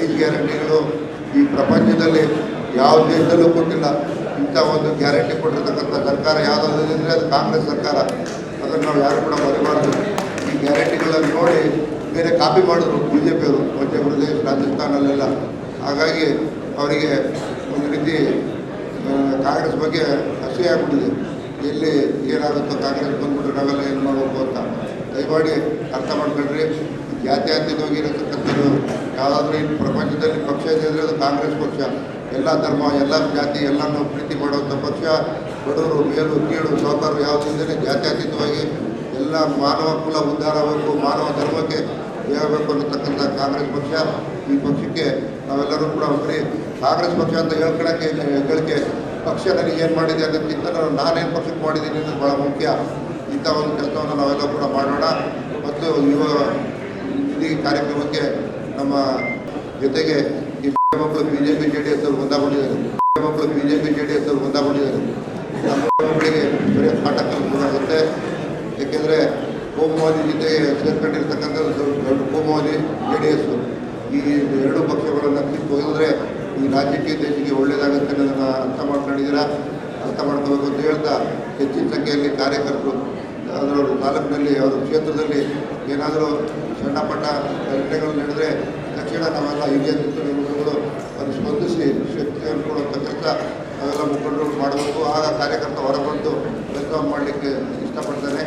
ಐದು ಗ್ಯಾರಂಟಿಗಳು ಈ ಪ್ರಪಂಚದಲ್ಲಿ ಯಾವ ದೇಶದಲ್ಲೂ ಕೊಟ್ಟಿಲ್ಲ. ಇಂಥ ಒಂದು ಗ್ಯಾರಂಟಿ ಕೊಟ್ಟಿರ್ತಕ್ಕಂಥ ಸರ್ಕಾರ ಯಾವುದಾದ್ರು ಇದ್ದರೆ ಅದು ಕಾಂಗ್ರೆಸ್ ಸರ್ಕಾರ. ಅದನ್ನು ನಾವು ಯಾರು ಕೂಡ ಮರಿಬಾರ್ದು. ಈ ಗ್ಯಾರಂಟಿಗಳನ್ನು ನೋಡಿ ಬೇರೆ ಕಾಪಿ ಮಾಡಿದ್ರು ಬಿ ಜೆ ಪಿಯವರು ಮಧ್ಯಪ್ರದೇಶ ರಾಜಸ್ಥಾನಲ್ಲೆಲ್ಲ ಹಾಗಾಗಿ ಅವರಿಗೆ ಒಂದು ರೀತಿ ಕಾಂಗ್ರೆಸ್ ಬಗ್ಗೆ ಅಸೂಯೆ ಆಗ್ಬಿಟ್ಟಿದೆ. ಎಲ್ಲಿ ಏನಾಗುತ್ತೋ ಕಾಂಗ್ರೆಸ್ ಬಂದ್ಬಿಟ್ಟು ನಾವೆಲ್ಲ ಏನು ಮಾಡಬೇಕು ಅಂತ. ದಯಮಾಡಿ ಅರ್ಥ ಮಾಡ್ಕೊಳ್ರಿ. ಜಾತ್ಯತೀತವಾಗಿ ಇರತಕ್ಕಂಥದ್ದು ಯಾವುದಾದ್ರೂ ಈ ಪ್ರಪಂಚದಲ್ಲಿ ಪಕ್ಷ ಇದ್ದರೆ ಅದು ಕಾಂಗ್ರೆಸ್ ಪಕ್ಷ. ಎಲ್ಲ ಧರ್ಮ, ಎಲ್ಲ ಜಾತಿ, ಎಲ್ಲನೂ ಪ್ರೀತಿ ಮಾಡುವಂಥ ಪಕ್ಷ. ಬಡವರು, ಮೇಲು, ಕೀಳು ಸೌಕರ್ಯ ಯಾವುದಿದ್ದರೆ ಜಾತ್ಯತೀತವಾಗಿ ಎಲ್ಲ ಮಾನವ ಕುಲ ಉದ್ಧಾರ ಆಗಬೇಕು, ಮಾನವ ಧರ್ಮಕ್ಕೆ ಹೇಳಬೇಕು ಅನ್ನತಕ್ಕಂಥ ಕಾಂಗ್ರೆಸ್ ಪಕ್ಷ ಈ ಪಕ್ಷಕ್ಕೆ ನಾವೆಲ್ಲರೂ ಕೂಡ ಬರೀ ಕಾಂಗ್ರೆಸ್ ಪಕ್ಷ ಅಂತ ಹೇಳ್ಕೊಳಕ್ಕೆ ಹೇಳಿಕೆ ಪಕ್ಷ ನನಗೆ ಏನು ಮಾಡಿದೆ ಅದಕ್ಕಿಂತ ನಾನು ನಾನೇನು ಪಕ್ಷಕ್ಕೆ ಮಾಡಿದ್ದೀನಿ ಅನ್ನೋದು ಭಾಳ ಮುಖ್ಯ. ಇಂಥ ಒಂದು ಕೆಲಸವನ್ನು ನಾವೆಲ್ಲ ಕೂಡ ಮಾಡೋಣ. ಮತ್ತು ಯುವ ಇಡೀ ಕಾರ್ಯಕ್ರಮಕ್ಕೆ ನಮ್ಮ ಜೊತೆಗೆ ಈ ಮಕ್ಕಳು B J P J D S ಅವರು ಒಂದಾಕೊಂಡಿದ್ದಾರೆ ಮಕ್ಕಳು B J P J D S ಅವರು ಒಂದಾಕೊಂಡಿದ್ದಾರೆ ನಮ್ಮ ಮಕ್ಕಳಿಗೆ ಬರೀ ಪಾಠ ಕಲಿಸಬೇಕಾಗುತ್ತೆ ಏಕೆಂದರೆ ಕೋಮುವಾದಿ ಜೊತೆಗೆ ಸೇರ್ಕೊಂಡಿರ್ತಕ್ಕಂಥದ್ದು ದೊಡ್ಡ ಕೋಮುವಾದಿ ಜೆ ಡಿ ಎಸ್ ಈ ಎರಡು ಪಕ್ಷಗಳನ್ನು ಹೋಗಿದ್ರೆ ಈ ರಾಜ್ಯಕ್ಕೆ, ದೇಶಕ್ಕೆ ಒಳ್ಳೆಯದಾಗುತ್ತೆ ಅನ್ನೋದನ್ನು ಅರ್ಥ ಮಾಡ್ಕೊಂಡಿದ್ದೀರಾ? ಅರ್ಥ ಮಾಡ್ಕೋಬೇಕು ಅಂತ ಹೇಳ್ತಾ ಹೆಚ್ಚಿನ ಸಂಖ್ಯೆಯಲ್ಲಿ ಕಾರ್ಯಕರ್ತರು ಅದರ ತಾಲೂಕಿನಲ್ಲಿ, ಅವರ ಕ್ಷೇತ್ರದಲ್ಲಿ ಏನಾದರೂ ಸಣ್ಣ ಪಟ್ಟ ಘಟನೆಗಳು ನಡೆದರೆ ತಕ್ಷಣ ನಾವೆಲ್ಲ ಹಿರಿಯ ಮುಖಂಡರು ಅದು ಸ್ಪಂದಿಸಿ ಶಕ್ತಿಯನ್ನು ಕೊಡುವಂಥ ನಾವೆಲ್ಲ ಮುಖಂಡರು ಮಾಡಬೇಕು. ಆಗ ಕಾರ್ಯಕರ್ತ ಹೊರಬಂದು ವೆಲ್ಕಮ್ ಮಾಡಲಿಕ್ಕೆ ಇಷ್ಟಪಡ್ತಾನೆ.